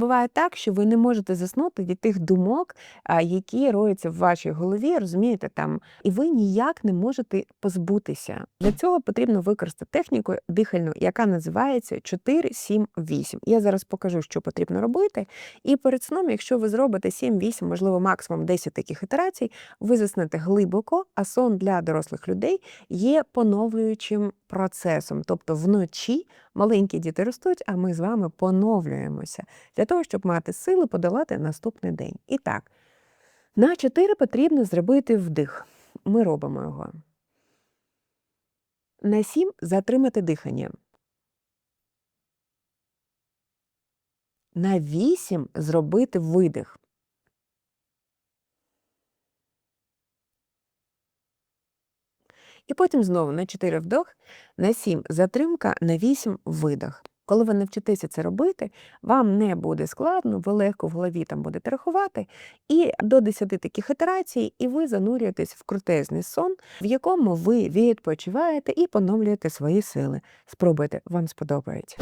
Буває так, що ви не можете заснути від тих думок, які роються в вашій голові, розумієте, там, і ви ніяк не можете позбутися. Для цього потрібно використати техніку дихальну, яка називається 4-7-8. Я зараз покажу, що потрібно робити. І перед сном, якщо ви зробите 7-8, можливо, максимум 10 таких ітерацій, ви заснете глибоко, а сон для дорослих людей є поновлюючим процесом. Тобто вночі маленькі діти ростуть, а ми з вами поновлюємося для того, щоб мати сили подолати наступний день. І так, на 4 потрібно зробити вдих. Ми робимо його. На 7 затримати дихання. На 8 зробити видих. І потім знову на 4 вдох, на 7 затримка, на 8 видох. Коли ви навчитеся це робити, вам не буде складно, ви легко в голові там будете рахувати, і до 10 таких ітерацій, і ви занурюєтесь в крутезний сон, в якому ви відпочиваєте і поновлюєте свої сили. Спробуйте, вам сподобається.